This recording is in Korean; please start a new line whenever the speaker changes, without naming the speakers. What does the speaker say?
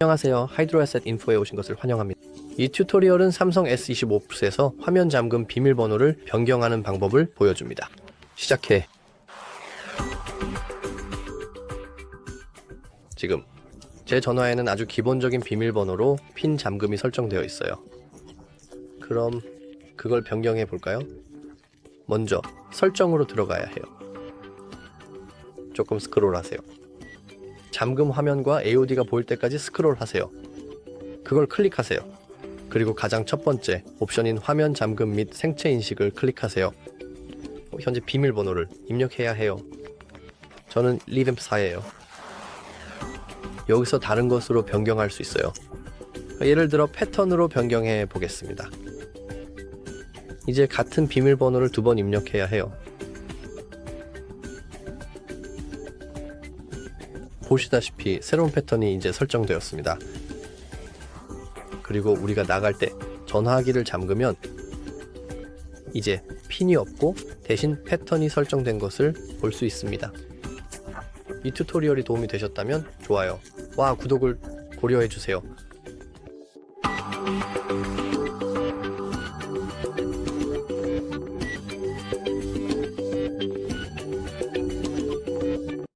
안녕하세요. 하이드로에셋 인포에 오신 것을 환영합니다. 이 튜토리얼은 삼성 S25 플스에서 화면 잠금 비밀번호를 변경하는 방법을 보여줍니다. 시작해. 지금 제 전화에는 아주 기본적인 비밀번호로 핀 잠금이 설정되어 있어요. 그럼 그걸 변경해 볼까요? 먼저 설정으로 들어가야 해요. 조금 스크롤하세요. 잠금 화면과 AOD가 보일 때까지 스크롤하세요. 그걸 클릭하세요. 그리고 가장 첫 번째 옵션인 화면 잠금 및 생체 인식을 클릭하세요. 어, 현재 비밀번호를 입력해야 해요. 저는 리램프4예요. 여기서 다른 것으로 변경할 수 있어요. 예를 들어 패턴으로 변경해 보겠습니다. 이제 같은 비밀번호를 두 번 입력해야 해요. 보시다시피 새로운 패턴이 이제 설정되었습니다. 그리고 우리가 나갈 때 전화기를 잠그면 이제 핀이 없고 대신 패턴이 설정된 것을 볼 수 있습니다. 이 튜토리얼이 도움이 되셨다면 좋아요, 와 구독을 고려해주세요.